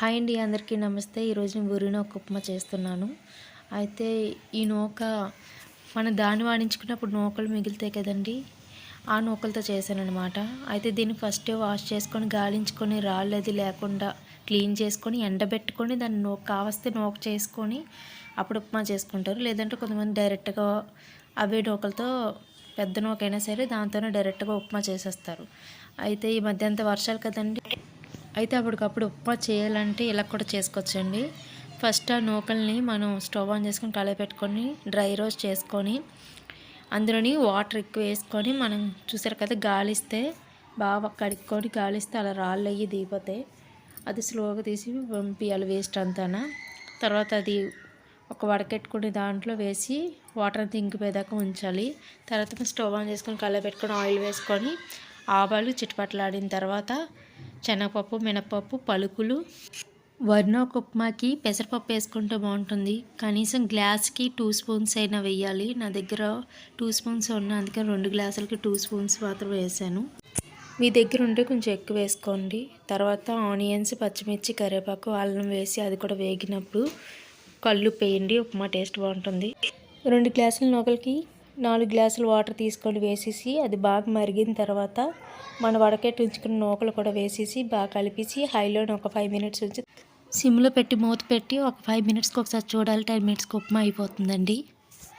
Hi అండి అందరికీ నమస్తే. ఈరోజు నేను ఊరిన ఒక ఉప్మా చేస్తున్నాను. అయితే ఈ నూక మనం దాన్ని వాడించుకున్నప్పుడు నూకలు మిగులుతాయి కదండి ఆ నూకలతో చేశాను అనమాట అయితే దీన్ని ఫస్ట్ వాష్ చేసుకొని గాలించుకొని రాళ్ళు అది లేకుండా క్లీన్ చేసుకొని ఎండబెట్టుకొని దాన్ని నూక కావస్తే నూక చేసుకొని అప్పుడు ఉప్మా చేసుకుంటారు. లేదంటే కొంతమంది డైరెక్ట్గా అవే నూకలతో పెద్ద నూకైనా సరే దాంతోనే డైరెక్ట్గా ఉప్మా చేసేస్తారు. అయితే ఈ మధ్య అంత వర్షాలు కదండి. అయితే అప్పటికప్పుడు ఉప్మా చేయాలంటే ఇలా కూడా చేసుకోవచ్చండి. ఫస్ట్ ఆ నూకల్ని మనం స్టవ్ ఆన్ చేసుకొని కళాయి పెట్టుకొని డ్రై రోస్ట్ చేసుకొని అందులోని వాటర్ ఎక్కువ వేసుకొని మనం చూసారు కదా గాలిస్తే బాగా కడుక్కొని గాలిస్తే అలా రాళ్ళు అయ్యి దిగిపోతాయి అది స్లోగా తీసి పంపియాలి వేస్ట్ అంతానా. తర్వాత అది ఒక వడకెట్టుకుని దాంట్లో వేసి వాటర్ అంతా ఇంకిపోయేదాకా ఉంచాలి. తర్వాత స్టవ్ ఆన్ చేసుకొని కళ్ళ పెట్టుకొని ఆయిల్ వేసుకొని ఆవాలు చిట్టుపట్లాడిన తర్వాత శనగపప్పు మినపప్పు పలుకులు వర్ణోక ఉప్మాకి పెసరపప్పు వేసుకుంటే బాగుంటుంది. కనీసం గ్లాస్కి టూ స్పూన్స్ అయినా వేయాలి. నా దగ్గర టూ స్పూన్స్ ఉన్న అందుకని రెండు గ్లాసులకి టూ స్పూన్స్ మాత్రం వేసాను. మీ దగ్గర ఉంటే కొంచెం ఎక్కువ వేసుకోండి. తర్వాత ఆనియన్స్ పచ్చిమిర్చి కరివేపాకు అల్లం వేసి అది కూడా వేగినప్పుడు కళ్ళు పేయండి. ఉప్మా టేస్ట్ బాగుంటుంది. రెండు గ్లాసుల నూకలకి నాలుగు గ్లాసులు వాటర్ తీసుకొని వేసేసి అది బాగా మరిగిన తర్వాత మన వడకెట్టి ఉంచుకున్న నూకలు కూడా వేసేసి బాగా కలిపేసి హైలోని ఒక ఫైవ్ మినిట్స్ ఉంచి సిమ్లో పెట్టి మూత పెట్టి ఒక ఫైవ్ మినిట్స్కి ఒకసారి చూడాలి. టెన్ మినిట్స్కి ఉప్మా అయిపోతుందండి.